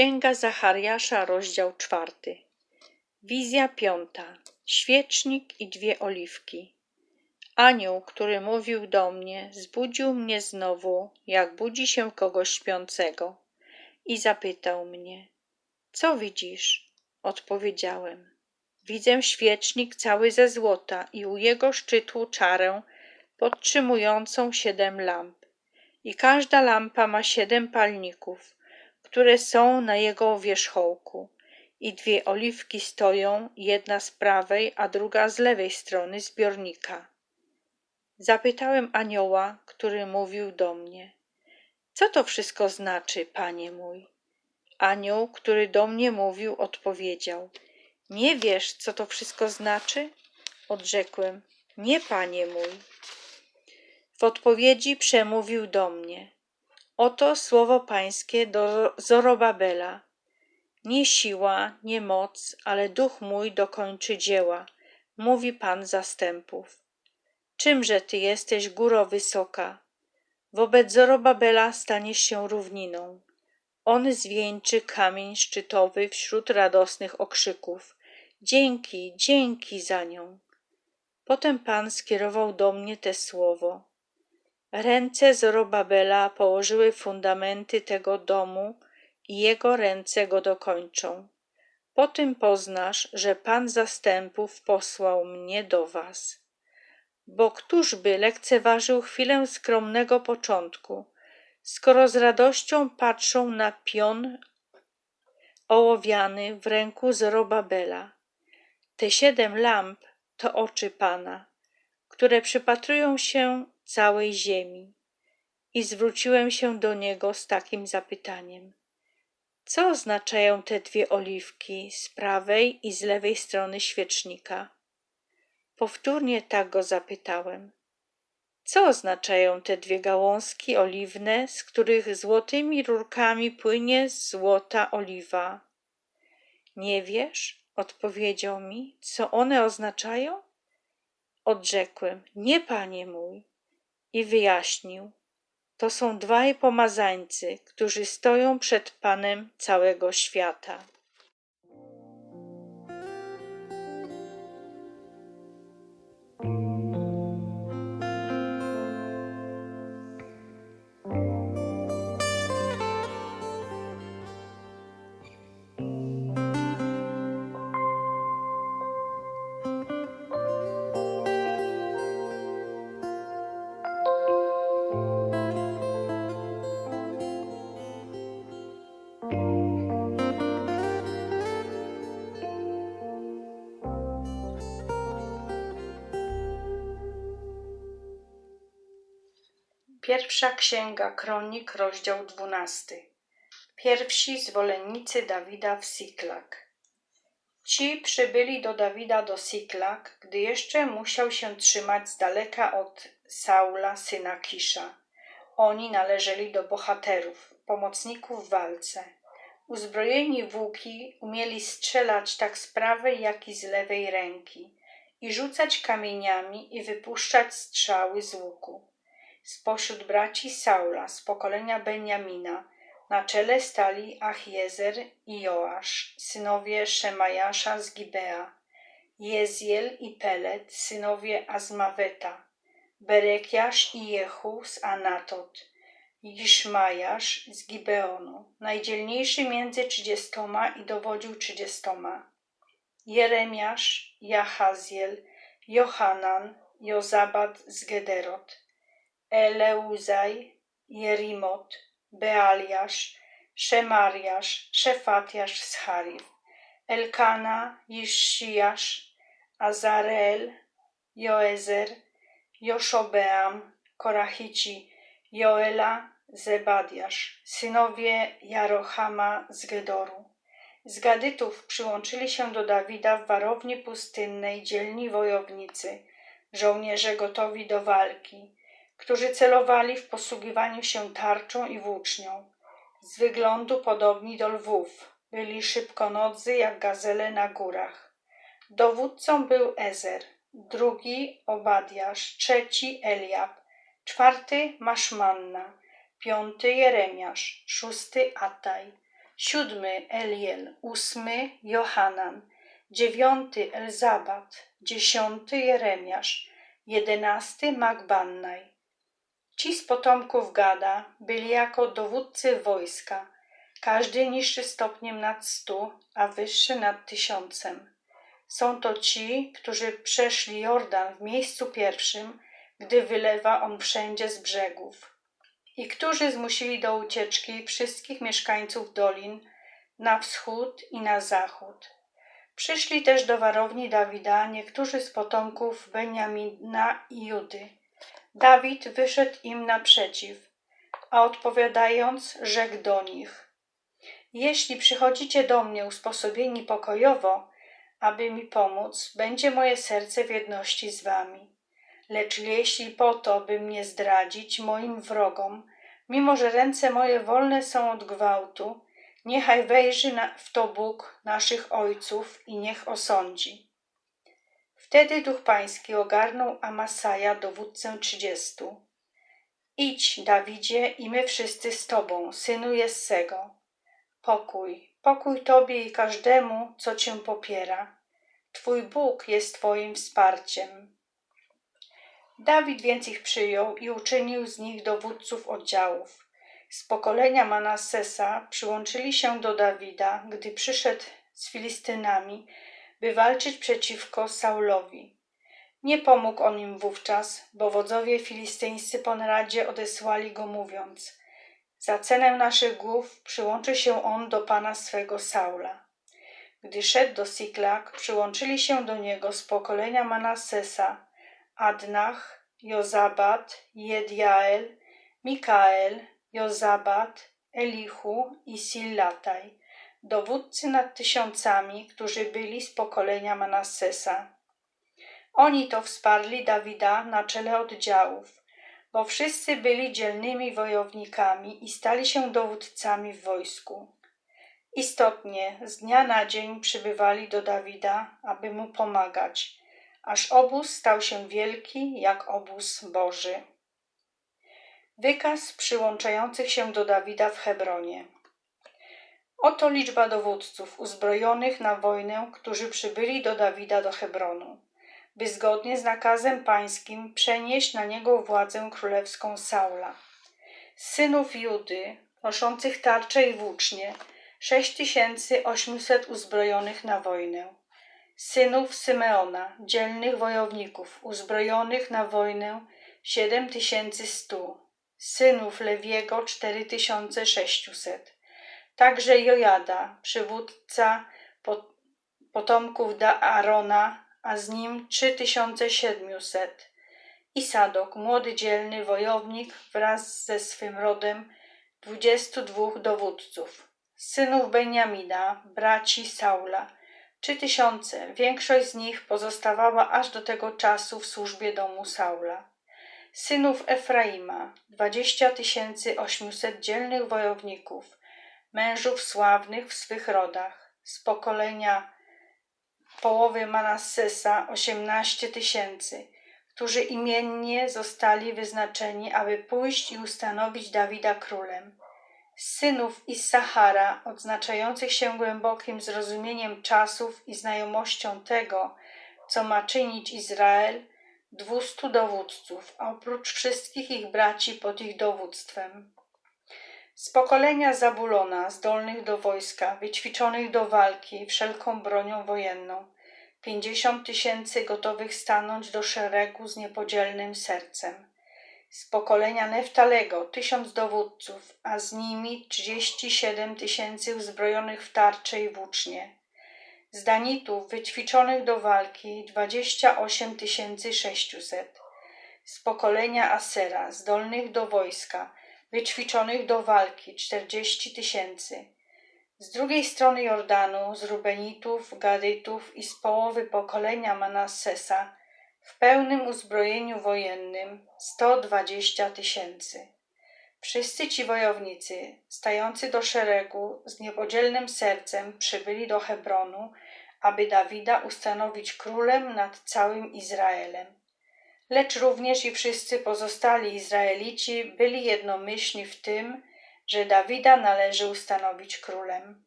Księga Zachariasza, rozdział czwarty. Wizja piąta. Świecznik i dwie oliwki. Anioł, który mówił do mnie, zbudził mnie znowu, jak budzi się kogoś śpiącego, i zapytał mnie: Co widzisz? Odpowiedziałem: Widzę świecznik cały ze złota i u jego szczytu czarę podtrzymującą siedem lamp. I każda lampa ma siedem palników które są na jego wierzchołku. I dwie oliwki stoją, jedna z prawej, a druga z lewej strony zbiornika. Zapytałem anioła, który mówił do mnie: Co to wszystko znaczy, panie mój? Anioł, który do mnie mówił, odpowiedział: Nie wiesz, co to wszystko znaczy? Odrzekłem: Nie, panie mój. W odpowiedzi przemówił do mnie: Oto słowo Pańskie do Zorobabela. Nie siła, nie moc, ale duch mój dokończy dzieła, mówi Pan zastępów. Czymże ty jesteś góro wysoka? Wobec Zorobabela staniesz się równiną. On zwieńczy kamień szczytowy wśród radosnych okrzyków. Dzięki, dzięki za nią. Potem Pan skierował do mnie te słowo. Ręce Zorobabela położyły fundamenty tego domu i jego ręce go dokończą. Po tym poznasz, że Pan zastępów posłał mnie do was. Bo któż by lekceważył chwilę skromnego początku, skoro z radością patrzą na pion ołowiany w ręku Zorobabela. Te siedem lamp to oczy Pana, które przypatrują się całej ziemi. I zwróciłem się do niego z takim zapytaniem: Co oznaczają te dwie oliwki z prawej i z lewej strony świecznika? Powtórnie tak go zapytałem: Co oznaczają te dwie gałązki oliwne, z których złotymi rurkami płynie złota oliwa? Nie wiesz? Odpowiedział mi, co one oznaczają? Odrzekłem: Nie, panie mój i wyjaśnił: To są dwaj pomazańcy, którzy stoją przed Panem całego świata. Pierwsza Księga Kronik, rozdział dwunasty. Pierwsi zwolennicy Dawida w Siklak. Ci przybyli do Dawida do Siklak, gdy jeszcze musiał się trzymać z daleka od Saula, syna Kisza. Oni należeli do bohaterów, pomocników w walce. Uzbrojeni w łuki umieli strzelać tak z prawej, jak i z lewej ręki i rzucać kamieniami i wypuszczać strzały z łuku spośród braci Saula z pokolenia Benjamina na czele stali Achiezer i Joasz, synowie Szemajasza z Gibea, Jeziel i Pelet, synowie Azmaweta, Berekiasz i Jehu z Anatot, Iszmajasz z Gibeonu, najdzielniejszy między trzydziestoma i dowodził trzydziestoma, Jeremiasz, Jahaziel, Johanan, Jozabad z Gederot, Eleuzaj, Jerimot, Bealiasz, Szemariasz, Szefatiasz z Harif, Elkana, Jisziasz, Azareel, Joezer, Joszobeam, Korachici, Joela, Zebadiasz, synowie Jarochama z Gedoru. Z Gadytów przyłączyli się do Dawida w warowni pustynnej dzielni wojownicy, żołnierze gotowi do walki, którzy celowali w posługiwaniu się tarczą i włócznią. Z wyglądu podobni do lwów, byli szybkonodzy jak gazele na górach. Dowódcą był Ezer, drugi Obadiasz, trzeci Eliab, czwarty Maszmanna, piąty Jeremiasz, szósty Ataj, siódmy Eliel, ósmy Johanan, dziewiąty Elzabat, dziesiąty Jeremiasz, jedenasty Magbannaj. Ci z potomków Gada byli jako dowódcy wojska, każdy niższy stopniem nad stu, a wyższy nad tysiącem. Są to ci, którzy przeszli Jordan w miejscu pierwszym, gdy wylewa on wszędzie z brzegów, i którzy zmusili do ucieczki wszystkich mieszkańców dolin na wschód i na zachód. Przyszli też do warowni Dawida niektórzy z potomków Beniamina i Judy. Dawid wyszedł im naprzeciw, a odpowiadając, rzekł do nich: Jeśli przychodzicie do mnie usposobieni pokojowo, aby mi pomóc, będzie moje serce w jedności z wami. Lecz jeśli po to, by mnie zdradzić moim wrogom, mimo że ręce moje wolne są od gwałtu, niechaj wejrzy w to Bóg naszych ojców i niech osądzi. Wtedy duch pański ogarnął Amasaja, dowódcę trzydziestu. Idź, Dawidzie, i my wszyscy z tobą, synu Jessego. Pokój, pokój tobie i każdemu, co cię popiera. Twój Bóg jest twoim wsparciem. Dawid więc ich przyjął i uczynił z nich dowódców oddziałów. Z pokolenia Manassesa przyłączyli się do Dawida, gdy przyszedł z Filistynami, by walczyć przeciwko Saulowi. Nie pomógł on im wówczas, bo wodzowie filistyńscy po naradzie odesłali go mówiąc Za cenę naszych głów przyłączy się on do pana swego Saula. Gdy szedł do Siklak, przyłączyli się do niego z pokolenia Manassesa Adnach, Jozabat, Jedjael, Mikael, Jozabat, Elihu i Sillataj, dowódcy nad tysiącami, którzy byli z pokolenia Manassesa. Oni to wsparli Dawida na czele oddziałów, bo wszyscy byli dzielnymi wojownikami i stali się dowódcami w wojsku. Istotnie z dnia na dzień przybywali do Dawida, aby mu pomagać, aż obóz stał się wielki jak obóz Boży. Wykaz przyłączających się do Dawida w Hebronie. Oto liczba dowódców uzbrojonych na wojnę, którzy przybyli do Dawida do Hebronu, by zgodnie z nakazem pańskim przenieść na niego władzę królewską Saula. Synów Judy, noszących tarcze i włócznie, sześć tysięcy osiemset uzbrojonych na wojnę. Synów Symeona, dzielnych wojowników, uzbrojonych na wojnę, siedem tysięcy stu. Synów Lewiego, cztery tysiące sześciuset. Także Jojada, przywódca potomków da Arona, a z nim trzy tysiące siedmiuset. I Sadok, młody dzielny wojownik wraz ze swym rodem, dwudziestu dwóch dowódców synów Benjamina, braci Saula, trzy tysiące, większość z nich pozostawała aż do tego czasu w służbie domu Saula. Synów Efraima, dwadzieścia tysięcy osiemset dzielnych wojowników, mężów sławnych w swych rodach, z pokolenia połowy Manassesa osiemnaście tysięcy, którzy imiennie zostali wyznaczeni, aby pójść i ustanowić Dawida królem synów Issachara, odznaczających się głębokim zrozumieniem czasów i znajomością tego, co ma czynić Izrael, dwustu dowódców, a oprócz wszystkich ich braci pod ich dowództwem. Z pokolenia Zabulona, zdolnych do wojska, wyćwiczonych do walki wszelką bronią wojenną, pięćdziesiąt tysięcy gotowych stanąć do szeregu z niepodzielnym sercem z pokolenia Neftalego tysiąc dowódców, a z nimi trzydzieści siedem tysięcy uzbrojonych w tarcze i włócznie. Z Danitów wyćwiczonych do walki dwadzieścia osiem tysięcy sześciuset. Z pokolenia Asera zdolnych do wojska, wyćwiczonych do walki czterdzieści tysięcy. Z drugiej strony Jordanu, z Rubenitów, Gadytów i z połowy pokolenia Manassesa w pełnym uzbrojeniu wojennym sto dwadzieścia tysięcy. Wszyscy ci wojownicy, stający do szeregu, z niepodzielnym sercem przybyli do Hebronu, aby Dawida ustanowić królem nad całym Izraelem. Lecz również i wszyscy pozostali Izraelici byli jednomyślni w tym, że Dawida należy ustanowić królem.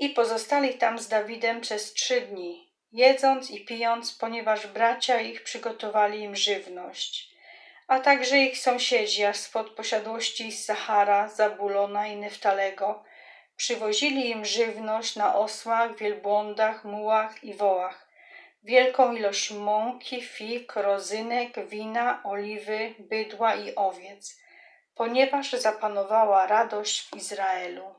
I pozostali tam z Dawidem przez trzy dni, jedząc i pijąc, ponieważ bracia ich przygotowali im żywność, a także ich sąsiedzi, aż spod posiadłości Sahara, Zabulona i Neftalego, przywozili im żywność na osłach, wielbłądach, mułach i wołach, wielką ilość mąki, fig, rozynek, wina, oliwy, bydła i owiec, ponieważ zapanowała radość w Izraelu.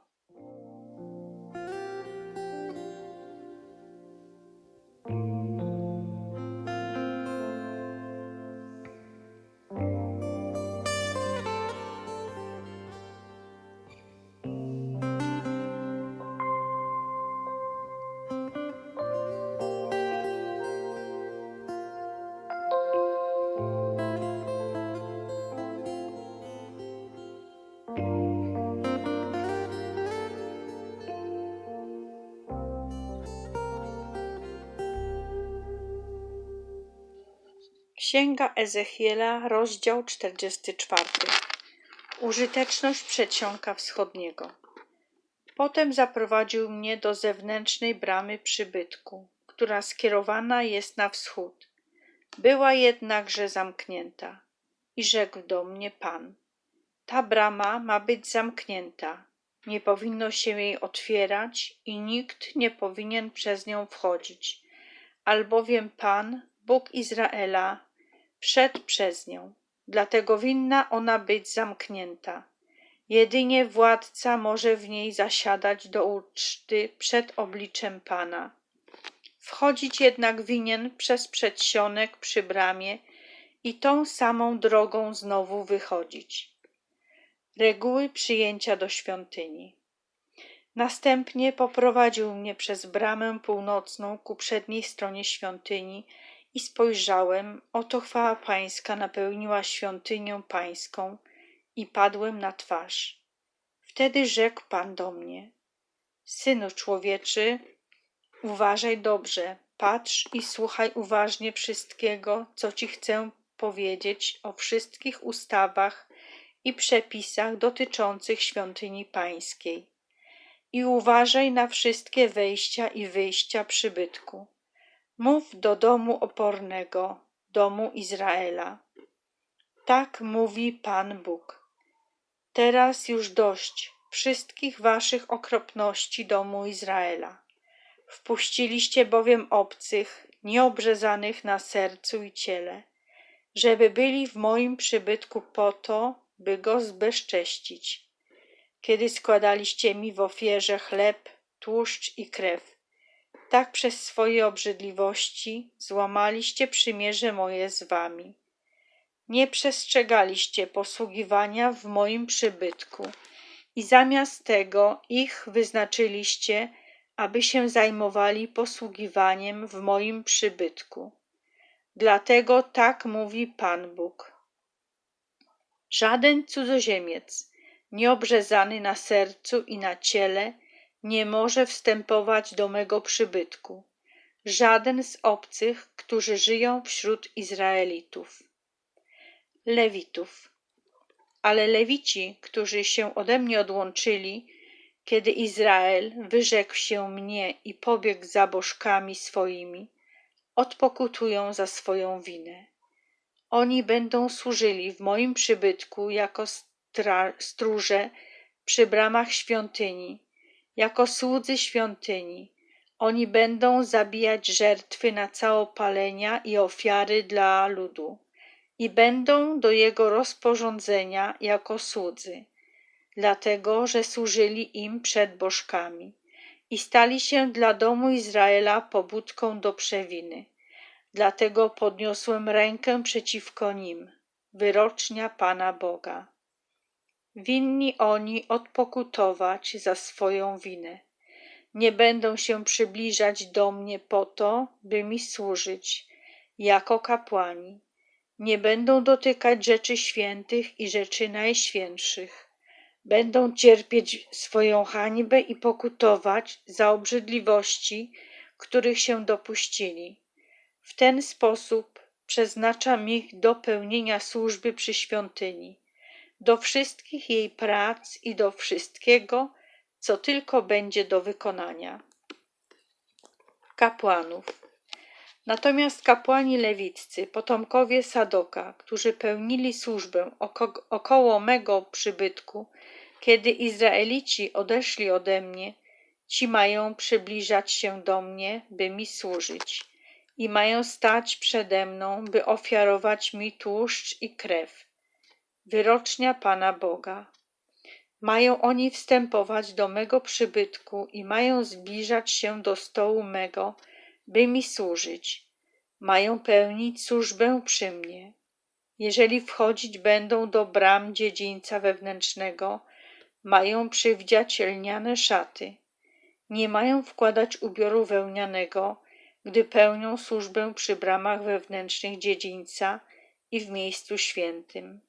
Księga Ezechiela, rozdział 44. Użyteczność przedsionka wschodniego. Potem zaprowadził mnie do zewnętrznej bramy przybytku, która skierowana jest na wschód. Była jednakże zamknięta. I rzekł do mnie Pan: Ta brama ma być zamknięta. Nie powinno się jej otwierać i nikt nie powinien przez nią wchodzić, albowiem Pan, Bóg Izraela, wszedł przez nią. Dlatego winna ona być zamknięta. Jedynie władca może w niej zasiadać do uczty przed obliczem Pana. Wchodzić jednak winien przez przedsionek przy bramie i tą samą drogą znowu wychodzić. Reguły przyjęcia do świątyni. Następnie poprowadził mnie przez bramę północną ku przedniej stronie świątyni i spojrzałem, oto chwała Pańska napełniła świątynię Pańską i padłem na twarz. Wtedy rzekł Pan do mnie, Synu człowieczy, uważaj dobrze, patrz i słuchaj uważnie wszystkiego, co Ci chcę powiedzieć o wszystkich ustawach i przepisach dotyczących świątyni Pańskiej. I uważaj na wszystkie wejścia i wyjścia przybytku Mów do domu opornego, domu Izraela. Tak mówi Pan Bóg. Teraz już dość wszystkich waszych okropności domu Izraela. Wpuściliście bowiem obcych, nieobrzezanych na sercu i ciele, żeby byli w moim przybytku po to, by go zbezcześcić. Kiedy składaliście mi w ofierze chleb, tłuszcz i krew, tak przez swoje obrzydliwości złamaliście przymierze moje z wami. Nie przestrzegaliście posługiwania w moim przybytku i zamiast tego ich wyznaczyliście, aby się zajmowali posługiwaniem w moim przybytku. Dlatego tak mówi Pan Bóg. Żaden cudzoziemiec, nieobrzezany na sercu i na ciele, nie może wstępować do mego przybytku, żaden z obcych, którzy żyją wśród Izraelitów. Lewitów. Ale Lewici, którzy się ode mnie odłączyli, kiedy Izrael wyrzekł się mnie i pobiegł za bożkami swoimi, odpokutują za swoją winę. Oni będą służyli w moim przybytku jako stróże przy bramach świątyni, jako słudzy świątyni. Oni będą zabijać żertwy na całopalenia i ofiary dla ludu i będą do jego rozporządzenia jako słudzy, dlatego że służyli im przed bożkami i stali się dla domu Izraela pobudką do przewiny. Dlatego podniosłem rękę przeciwko nim, wyrocznia Pana Boga winni oni odpokutować za swoją winę. Nie będą się przybliżać do mnie po to, by mi służyć, jako kapłani. Nie będą dotykać rzeczy świętych i rzeczy najświętszych. Będą cierpieć swoją hańbę i pokutować za obrzydliwości, których się dopuścili. W ten sposób przeznaczam ich do pełnienia służby przy świątyni do wszystkich jej prac i do wszystkiego, co tylko będzie do wykonania. Kapłanów. Natomiast kapłani lewiccy, potomkowie Sadoka, którzy pełnili służbę oko około mego przybytku, kiedy Izraelici odeszli ode mnie, ci mają przybliżać się do mnie, by mi służyć i mają stać przede mną, by ofiarować mi tłuszcz i krew. Wyrocznia Pana Boga. Mają oni wstępować do mego przybytku i mają zbliżać się do stołu mego, by mi służyć. Mają pełnić służbę przy mnie. Jeżeli wchodzić będą do bram dziedzińca wewnętrznego, mają przywdziać lniane szaty. Nie mają wkładać ubioru wełnianego, gdy pełnią służbę przy bramach wewnętrznych dziedzińca i w miejscu świętym.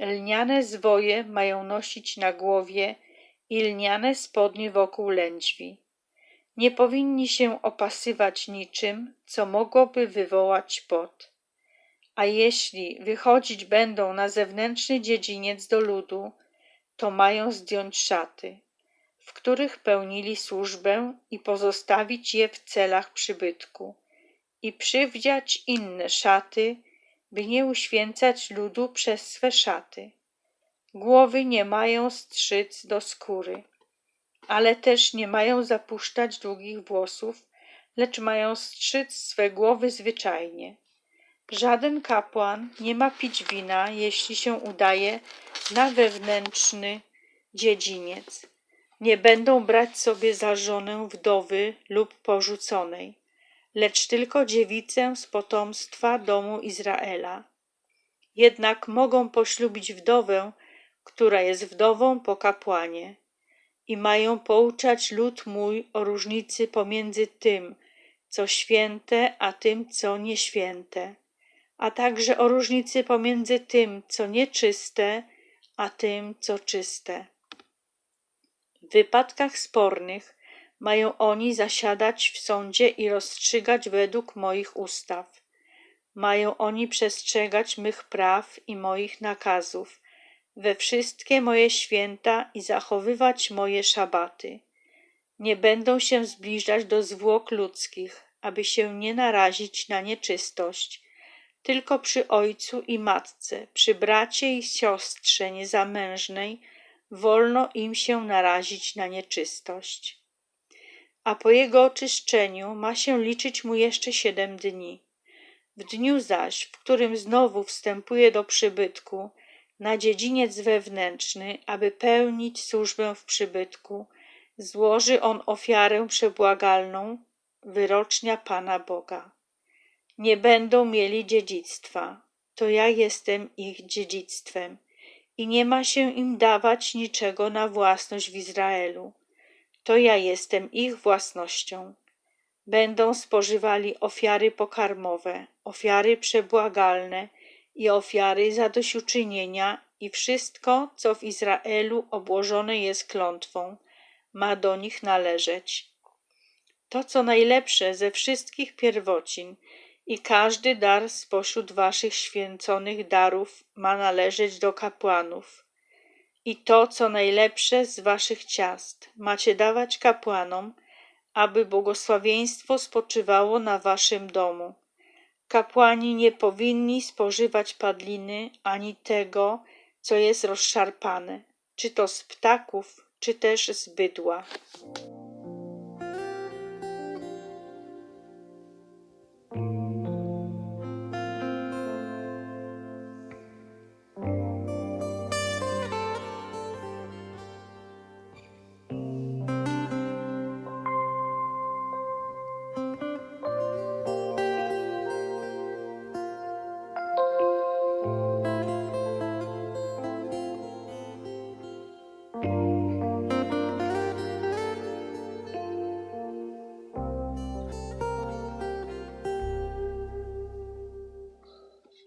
Lniane zwoje mają nosić na głowie i lniane spodnie wokół lędźwi. Nie powinni się opasywać niczym, co mogłoby wywołać pot. A jeśli wychodzić będą na zewnętrzny dziedziniec do ludu, to mają zdjąć szaty, w których pełnili służbę i pozostawić je w celach przybytku i przywdziać inne szaty, by nie uświęcać ludu przez swe szaty. Głowy nie mają strzyc do skóry, ale też nie mają zapuszczać długich włosów, lecz mają strzyc swe głowy zwyczajnie. Żaden kapłan nie ma pić wina, jeśli się udaje na wewnętrzny dziedziniec. Nie będą brać sobie za żonę wdowy lub porzuconej, lecz tylko dziewicę z potomstwa domu Izraela. Jednak mogą poślubić wdowę, która jest wdową po kapłanie i mają pouczać lud mój o różnicy pomiędzy tym, co święte, a tym, co nieświęte, a także o różnicy pomiędzy tym, co nieczyste, a tym, co czyste. W wypadkach spornych mają oni zasiadać w sądzie i rozstrzygać według moich ustaw. Mają oni przestrzegać mych praw i moich nakazów we wszystkie moje święta i zachowywać moje szabaty. Nie będą się zbliżać do zwłok ludzkich, aby się nie narazić na nieczystość, tylko przy ojcu i matce, przy bracie i siostrze niezamężnej, wolno im się narazić na nieczystość. A po jego oczyszczeniu ma się liczyć mu jeszcze siedem dni. W dniu zaś, w którym znowu wstępuje do przybytku, na dziedziniec wewnętrzny, aby pełnić służbę w przybytku, złoży on ofiarę przebłagalną, wyrocznia Pana Boga. Nie będą mieli dziedzictwa, to ja jestem ich dziedzictwem i nie ma się im dawać niczego na własność w Izraelu. To ja jestem ich własnością. Będą spożywali ofiary pokarmowe, ofiary przebłagalne i ofiary zadośćuczynienia i wszystko, co w Izraelu obłożone jest klątwą, ma do nich należeć. To, co najlepsze ze wszystkich pierwocin i każdy dar spośród waszych święconych darów ma należeć do kapłanów. I to, co najlepsze z waszych ciast, macie dawać kapłanom, aby błogosławieństwo spoczywało na waszym domu. Kapłani nie powinni spożywać padliny ani tego, co jest rozszarpane, czy to z ptaków, czy też z bydła.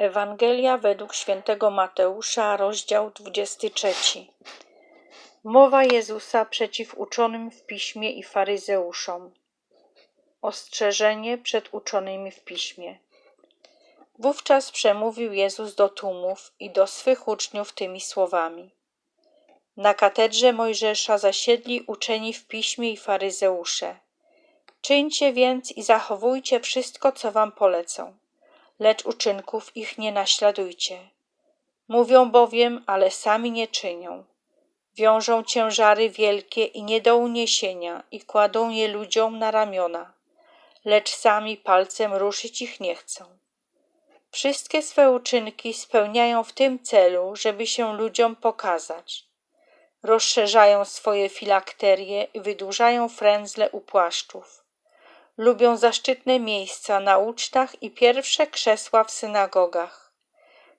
Ewangelia według świętego Mateusza, rozdział 23. Mowa Jezusa przeciw uczonym w piśmie i faryzeuszom. Ostrzeżenie przed uczonymi w piśmie. Wówczas przemówił Jezus do tłumów i do swych uczniów tymi słowami. Na katedrze Mojżesza zasiedli uczeni w piśmie i faryzeusze. Czyńcie więc i zachowujcie wszystko, co wam polecą, lecz uczynków ich nie naśladujcie. Mówią bowiem, ale sami nie czynią. Wiążą ciężary wielkie i nie do uniesienia i kładą je ludziom na ramiona, lecz sami palcem ruszyć ich nie chcą. Wszystkie swe uczynki spełniają w tym celu, żeby się ludziom pokazać. Rozszerzają swoje filakterie i wydłużają frędzle u płaszczów. Lubią zaszczytne miejsca na ucztach i pierwsze krzesła w synagogach.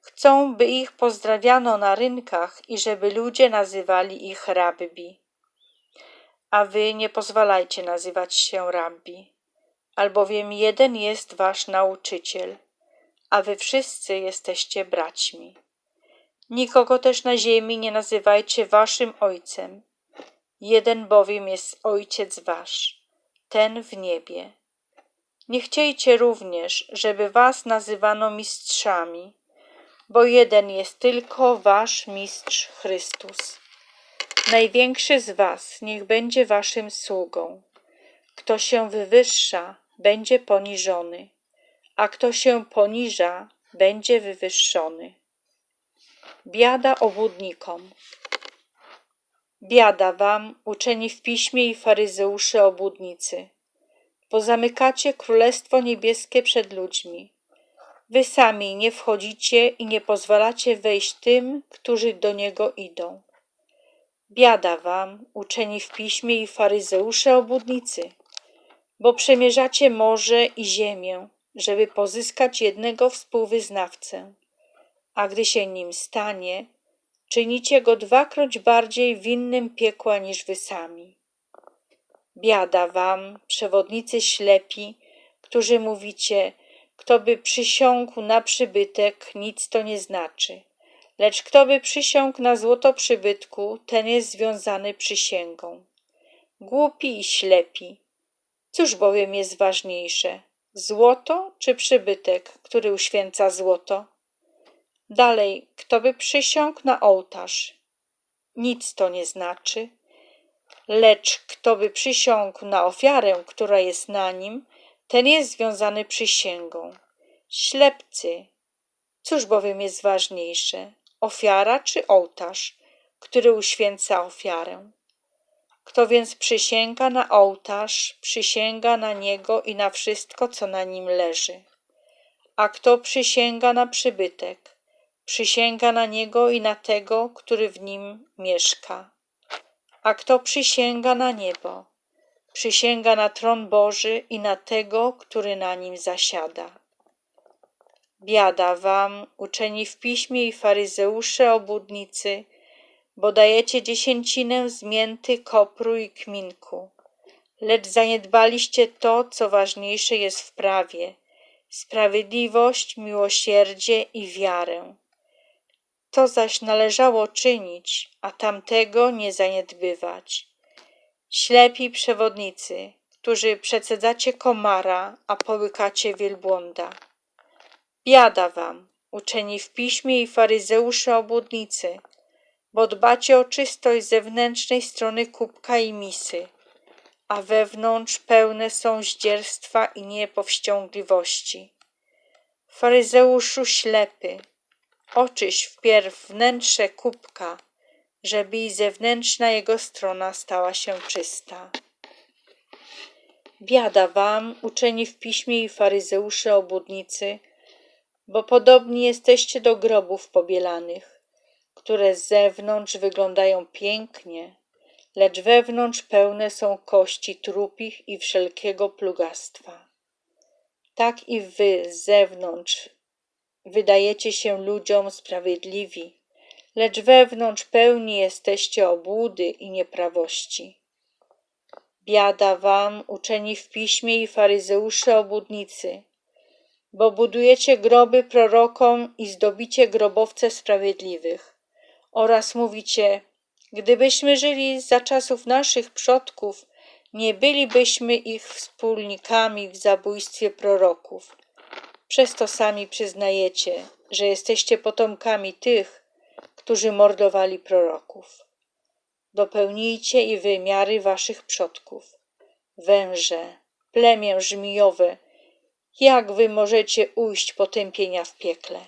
Chcą, by ich pozdrawiano na rynkach i żeby ludzie nazywali ich rabbi. A wy nie pozwalajcie nazywać się rabbi, albowiem jeden jest wasz nauczyciel, a wy wszyscy jesteście braćmi. Nikogo też na ziemi nie nazywajcie waszym ojcem. Jeden bowiem jest ojciec wasz, ten w niebie. Nie chciejcie również, żeby was nazywano mistrzami, bo jeden jest tylko wasz mistrz Chrystus. Największy z was niech będzie waszym sługą. Kto się wywyższa, będzie poniżony, a kto się poniża, będzie wywyższony. Biada obłudnikom. Biada wam, uczeni w piśmie i faryzeusze obłudnicy, bo zamykacie królestwo niebieskie przed ludźmi. Wy sami nie wchodzicie i nie pozwalacie wejść tym, którzy do niego idą. Biada wam, uczeni w piśmie i faryzeusze obłudnicy, bo przemierzacie morze i ziemię, żeby pozyskać jednego współwyznawcę a gdy się nim stanie, czynicie go dwakroć bardziej winnym piekła niż wy sami. Biada wam, przewodnicy ślepi, którzy mówicie, kto by przysiągł na przybytek, nic to nie znaczy. Lecz kto by przysiągł na złoto przybytku, ten jest związany przysięgą. Głupi i ślepi. Cóż bowiem jest ważniejsze, złoto czy przybytek, który uświęca złoto? Dalej, kto by przysiągł na ołtarz? Nic to nie znaczy. Lecz kto by przysiągł na ofiarę, która jest na nim, ten jest związany przysięgą. Ślepcy. Cóż bowiem jest ważniejsze, ofiara czy ołtarz, który uświęca ofiarę? Kto więc przysięga na ołtarz, przysięga na niego i na wszystko, co na nim leży. A kto przysięga na przybytek, Przysięga na niego i na tego, który w nim mieszka. A kto przysięga na niebo? Przysięga na tron Boży i na tego, który na nim zasiada. Biada wam, uczeni w piśmie i faryzeusze obłudnicy, bo dajecie dziesięcinę z mięty, kopru i kminku, lecz zaniedbaliście to, co ważniejsze jest w prawie, sprawiedliwość, miłosierdzie i wiarę. To zaś należało czynić, a tamtego nie zaniedbywać. Ślepi przewodnicy, którzy przecedzacie komara, a połykacie wielbłąda. Biada wam, uczeni w piśmie i faryzeusze obłudnicy, bo dbacie o czystość zewnętrznej strony kubka i misy, a wewnątrz pełne są zdzierstwa i niepowściągliwości. Faryzeuszu ślepy, Oczyś wpierw wnętrze kubka, żeby i zewnętrzna jego strona stała się czysta. Biada wam, uczeni w piśmie i faryzeusze obłudnicy, bo podobni jesteście do grobów pobielanych, które z zewnątrz wyglądają pięknie, lecz wewnątrz pełne są kości trupich i wszelkiego plugastwa. Tak i wy z zewnątrz wydajecie się ludziom sprawiedliwi, lecz wewnątrz pełni jesteście obłudy i nieprawości. Biada wam, uczeni w piśmie i faryzeusze obłudnicy, bo budujecie groby prorokom i zdobicie grobowce sprawiedliwych oraz mówicie, gdybyśmy żyli za czasów naszych przodków, nie bylibyśmy ich wspólnikami w zabójstwie proroków. Przez to sami przyznajecie, że jesteście potomkami tych, którzy mordowali proroków. Dopełnijcie i wymiary waszych przodków. Węże, plemię żmijowe, jak wy możecie ujść potępienia w piekle?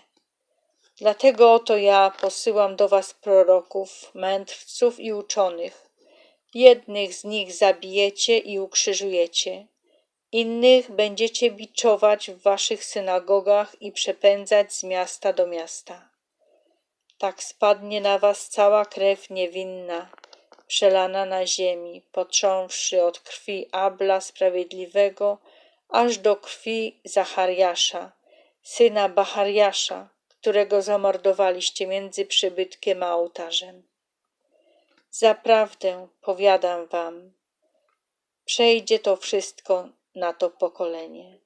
Dlatego oto ja posyłam do was proroków, mędrców i uczonych. Jednych z nich zabijecie i ukrzyżujecie, innych będziecie biczować w waszych synagogach i przepędzać z miasta do miasta. Tak spadnie na was cała krew niewinna, przelana na ziemi, począwszy od krwi Abla Sprawiedliwego, aż do krwi Zachariasza, syna Bachariasza, którego zamordowaliście między przybytkiem a ołtarzem. Zaprawdę powiadam wam, przejdzie to wszystko na to pokolenie.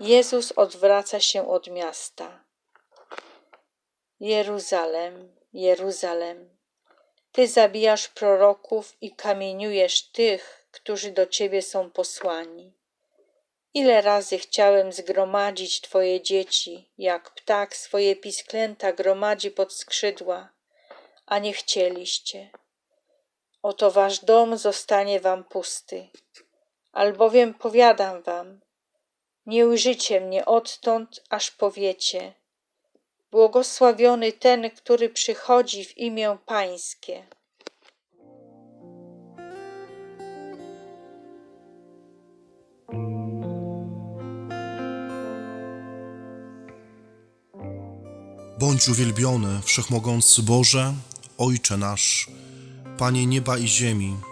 Jezus odwraca się od miasta. Jeruzalem, Jeruzalem, ty zabijasz proroków i kamieniujesz tych, którzy do ciebie są posłani. Ile razy chciałem zgromadzić twoje dzieci, jak ptak swoje pisklęta gromadzi pod skrzydła, a nie chcieliście. Oto wasz dom zostanie wam pusty. Albowiem powiadam wam, nie ujrzycie mnie odtąd, aż powiecie, błogosławiony ten, który przychodzi w imię Pańskie. Bądź uwielbiony, wszechmogący Boże, Ojcze nasz, Panie nieba i ziemi.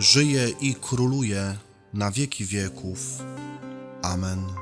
żyje i króluje na wieki wieków. Amen.